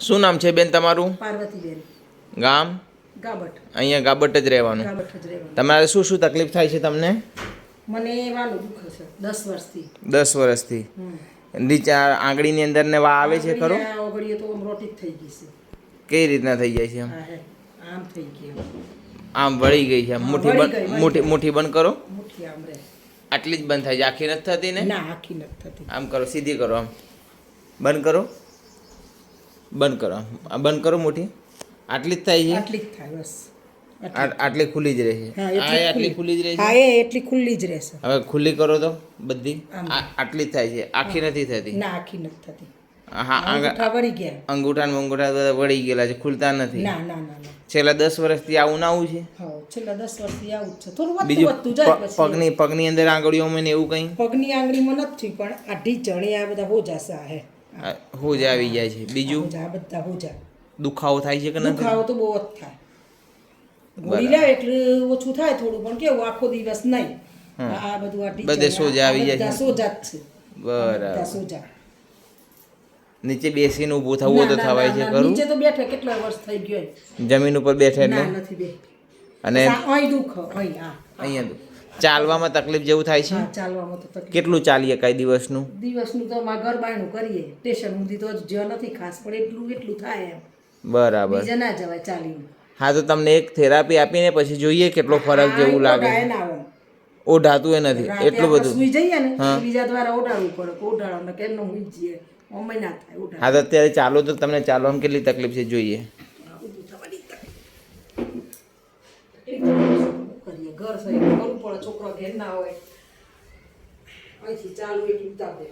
શું નામ છે બેન તમારું? પાર્વતીબેન. ગામ? ગાબટ. અહીંયા ગાબટ જ રહેવાનું. ગાબટ જ રહેવાનું. તમારે શું શું તકલીફ થાય છે તમને? મને વાલું દુખે છે દસ વર્ષથી. દસ વર્ષથી. નીચે આંગળીની અંદર ને વા આવે છે ખરો? ઓગળીએ તો આમ રોટી થઈ ગઈ છે. કઈ રીતના થઈ જાય છે આમ આમ થઈ ગયું આમ વળી ગઈ છે. મુઠ્ઠી બંધ ગઈ, મુઠ્ઠી મુઠ્ઠી બંધ કરો. મુઠ્ઠી આમ રહે. આટલી જ બંધ થાય છે. આખી નથી થતી ને? ના આખી નથી થતી. આમ કરો સીધી કરો આમ. બંધ કરો. બંધ કરો. આ બંધ કરો મોટી આટલી જ થાય છે? આટલી જ થાય બસ. આટલી ખુલ્લી જ રહે છે હા આ એટલી આટલી ખુલ્લી જ રહેશે? હા એ એટલી ખુલ્લી જ રહેશે. હવે ખુલ્લી કરો તો બધી? આટલી જ થાય છે. આખી નથી થતી? ના આખી નથી થતી. હા અંગૂઠા વળી ગયા. અંગૂઠા મંગૂઠા બધા વળી ગયેલા છે ખુલતા નથી. ના ના ના ના. છેલ્લા દસ વર્ષથી આવું ના આવું છે? છેલ્લા દસ વર્ષથી આવું છે. થોડું બીજું વધતું જાય પગની પગની અંદર આંગળીઓમાં ને એવું કંઈ? પગની આંગળીમાં નથી પણ આ જણી આ બધા હોજાસા જશે આ હોજ આવી જાય છે. બીજું? આ બધા હોજા દુખાવો થાય છે કે નથી? દુખાવો તો બહુ જ થાય. ગોળી લાવે એટલે ઓછું થાય થોડું પણ કેવું આખો દિવસ નહીં. આ બધું આ બધે સોજા આવી જાય છે. સોજા જ છે. બરાબર. સોજા. નીચે બેસીને ઊભું થવું તો થવાય છે ખરું? નીચે તો બેઠે કેટલા વર્ષ થઈ ગયો જમીન ઉપર બેઠે એટલે? ના નથી બે અને અહીં દુખ અહીં આ અહીંયા તો ચાલવામાં તકલીફ જેવું થાય છે? ચાલવામાં તો તકલીફ. કેટલું ચાલીએ કઈ દિવસનું? દિવસનું તો માં ઘર બાયણું કરીએ. સ્ટેશન સુધી તો જ નથી ખાસ પણ એટલું એટલું થાય એમ. બરાબર. બીજે ના જવાય ચાલીને. હા તો તમને એક થેરાપી આપીને પછી જોઈએ કેટલો ફરક જેવું લાગે. ના ઓઢાતું એ નથી એટલું બધું. સુઈ જઈએ ને બીજા દ્વારા ઓઢાડવું પડે. ઓઢાડો ને કેમનો હુઈ જઈએ. અમે ના થાય ઓઢાડ. હા તો અત્યારે ચાલો તો તમને ચાલવામાં કેટલી તકલીફ છે જોઈએ. ઘર સહી કરવું પડે છોકરા ઘેર ના હોય. અહીંથી ચાલુ એટલું તાપે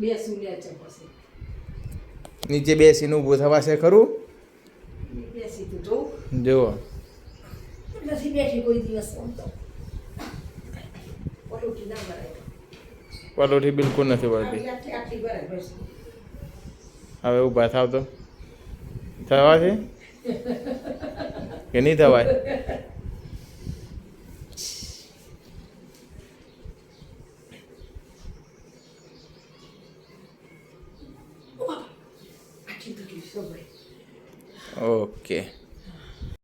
બે સુલ્યા છે પછી. નીચે બેસીને ઊભું થવાશે ખરું? બેસી તું જોઉં જુઓ. નથી બેઠી કોઈ દિવસ આમ તો. ના ભરાય પલોઠી બિલકુલ નથી વળતી. હવે ઊભા થાવ તો. થવા છે કે નહીં થવાય? ઓકે.